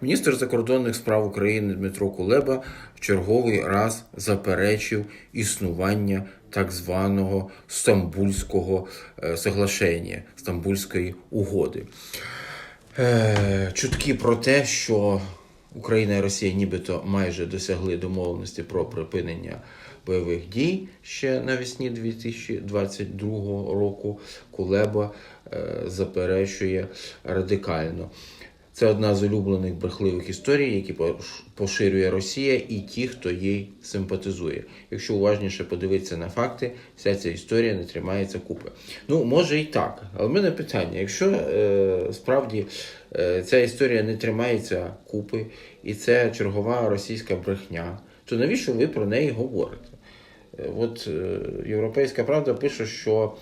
Міністр закордонних справ України Дмитро Кулеба в черговий раз заперечив існування так званого Стамбульського е, соглашення, Стамбульської угоди. Е, Чутки про те, що Україна і Росія нібито майже досягли домовленості про припинення бойових дій ще навесні 2022 року. Кулеба е, заперечує радикально. Це одна з улюблених брехливих історій, які поширює Росія і ті, хто їй симпатизує. Якщо уважніше подивитися на факти, вся ця історія не тримається купи. Ну, може і так. Але в мене питання: якщо е, справді е, ця історія не тримається купи, і це чергова російська брехня, то навіщо ви про неї говорите? Е, От е, Європейська Правда пише, що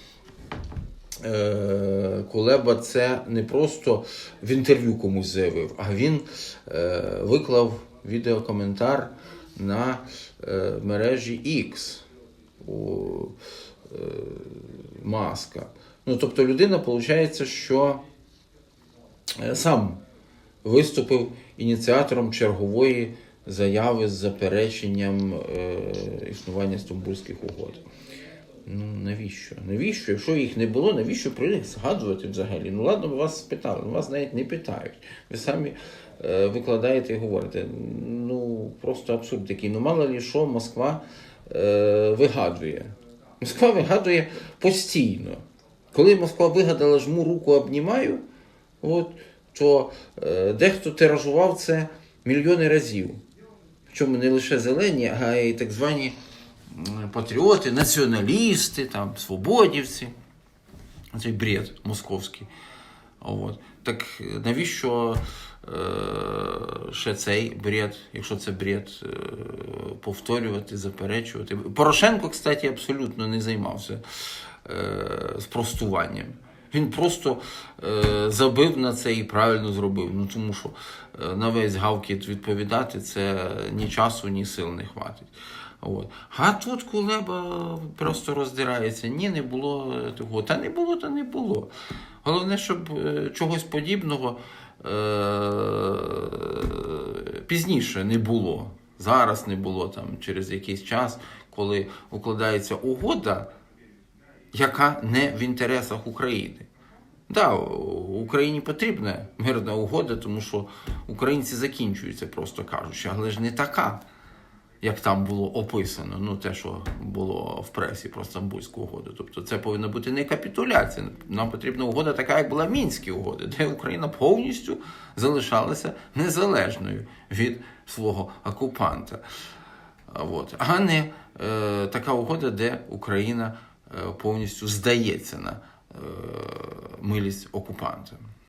Кулеба це не просто в інтерв'ю комусь заявив, а він е, виклав відеокоментар на е, мережі X у е, Маска. Ну, тобто людина, виходить, що е, сам виступив ініціатором чергової заяви з запереченням е, існування Стамбульських угод. Ну, навіщо? Навіщо? Якщо їх не було, навіщо про них згадувати взагалі? Ну, ладно, ви вас спитали, ну, вас навіть не питають. Ви самі е, викладаєте і говорите. Ну, просто абсурд такий. Ну, мало ли що Москва е, вигадує. Москва вигадує постійно. Коли Москва вигадала жму руку обнімаю, от, то е, дехто тиражував це мільйони разів. Причому не лише зелені, а й так звані патріоти, націоналісти, там, свободівці. Цей бред московський. От. Так е, навіщо е, ще цей бред, якщо це бред, е, повторювати, заперечувати? Порошенко, кстати, абсолютно не займався е, спростуванням. Він просто е, забив на це і правильно зробив. Ну тому що е, на весь гавкіт відповідати це ні часу, ні сил не хватить. От. А тут Кулеба просто роздирається. Ні, не було е, того. Та не було, та не було. Головне, щоб е, чогось подібного е- пізніше не було. Зараз не було там через якийсь час, коли укладається угода, яка не в інтересах України. Да, Україні потрібна мирна угода, тому що українці закінчуються, просто кажучи, але ж не така, як там було описано, ну те, що було в пресі про Стамбульську угоду. Тобто це повинна бути не капітуляція. Нам потрібна угода така, як була Мінські угоди, де Україна повністю залишалася незалежною від свого окупанта. От. А не е, така угода, де Україна е, повністю здається на е, милість окупанта.